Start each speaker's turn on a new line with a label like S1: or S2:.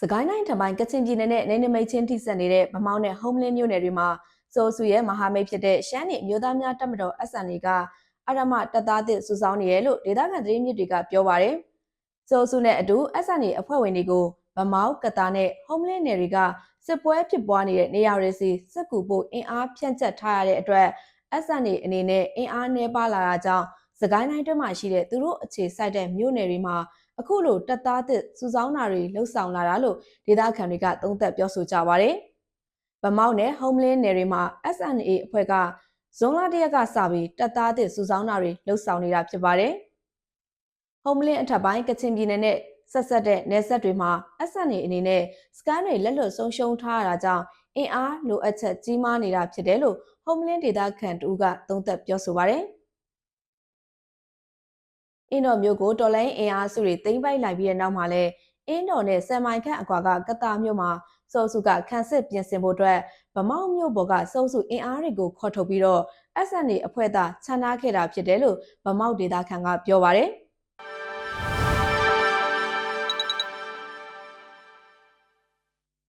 S1: စကိုင်းတိုင်းတပိုင်းကချင်ပြည်နယ်နဲ့နေနေမိတ်ချင်းထိစပ်နေတဲ့ဗမောင်းနဲ့ဟုံးလင်းမြို့နယ်တွေမှာစိုးစုရဲ့မဟာမိတ်ဖြစ်တဲ့ရှမ်းနယ်မြို့သားများတပ်မတော် SNA ကအရမတပ်သားသစ်စုဆောင်းနေရလို့ဒေသခံသတင်းမြစ်တွေကပြောပါရယ်စိုးစုနဲ့အတူ SNA အဖွဲ့ဝင်တွေကိုဗမောင်းကတာနဲ့ဟုံးလင်းနယ်တွေကစစ်ပွဲဖြစ်ပွားနေတဲ့နေရာတွေစီစစ်ကူဖို့အင်အားဖြန့်ကျက်ထားရတဲ့အတွက် SNA အနေနဲ့အင်အားနှဲပါလာတာကြောင့်စကိုင်းတိုင်းတွင်းမှာရှိတဲ့သူတို့အခြေစိုက်တဲ့မြို့နယ်တွေမှာ အခုလိုတပ်သားသစ်စုဆောင်းတာတွေလှုပ်ဆောင်လာတာလို့ဒေသခံတွေကသုံးသပ်ပြောဆိုကြပါတယ်။ဗမောက်နဲ့ Homeland နယ်တွေမှာ SNA အဖွဲ့ကဇွန်လတရက်ကစပြီးတပ်သားသစ်စုဆောင်းတာတွေလှုပ်ဆောင်နေတာဖြစ်ပါတယ်။ Homeland အထက်ပိုင်းကချင်ပြည်နယ်နဲ့ဆက်ဆက်တဲ့နယ်ဆက်တွေမှာ SNA အနေနဲ့စကန်တွေလက်လွတ်ဆုံးရှုံးထားရတာကြောင့်အင်အားလိုအပ်ချက်ကြီးမားနေတာဖြစ်တယ်လို့ Homeland ဒေသခံတူကသုံးသပ်ပြောဆိုပါတယ်။ အင်းတော်မျိုးကိုတော်လိုင်းအင်အားစုတွေသိမ်းပိုက်လိုက်ပြီးတဲ့နောက်မှာလဲအင်းတော်နဲ့ဆယ်မိုင်ခန့်အကွာကကတာမြို့မှာစောစုကခန်းစစ်ပြင်ဆင်ဖို့အတွက်ဗမောက်မြို့ပေါ်ကစောစုအင်အားတွေကိုခေါ်ထုတ်ပြီးတော့ SNA အဖွဲ့သားခြံထားခဲ့တာဖြစ်တယ်လို့ဗမောက်ဒေတာခန်ကပြောပါတယ်။